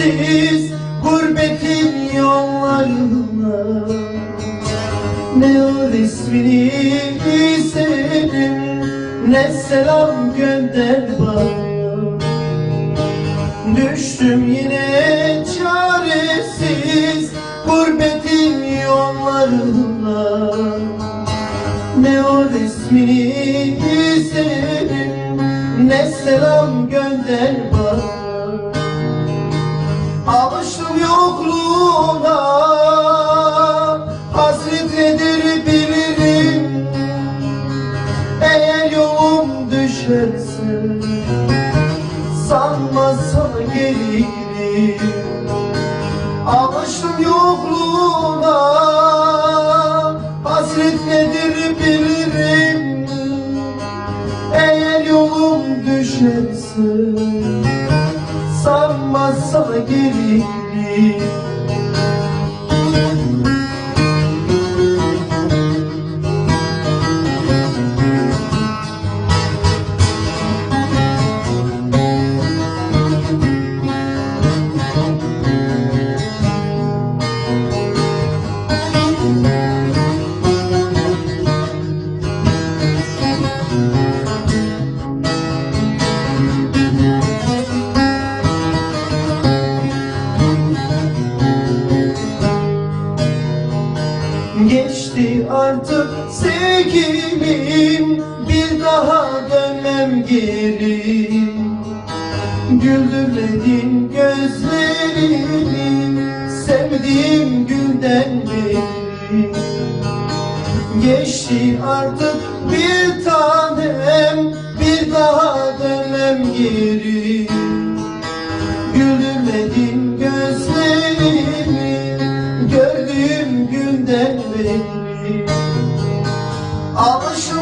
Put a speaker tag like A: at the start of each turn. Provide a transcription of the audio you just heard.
A: çaresiz Gurbetin yollarına Ne o resmini senin Ne selam gönder bana. Düştüm yine çaresiz Gurbetin yollarına Ne o resmini senin Ne selam gönder bana yokluğuna Hasret nedir bilirim. Eğer yolum düşerse Sanma sana artık sevgilim Bir daha dönmem geri Güldürmedin gözlerini Sevdiğim günden beri. Geçti artık bir tanem Bir daha dönmem geri. Güldürmedin gözlerini Gördüğüm günden beri. Alışın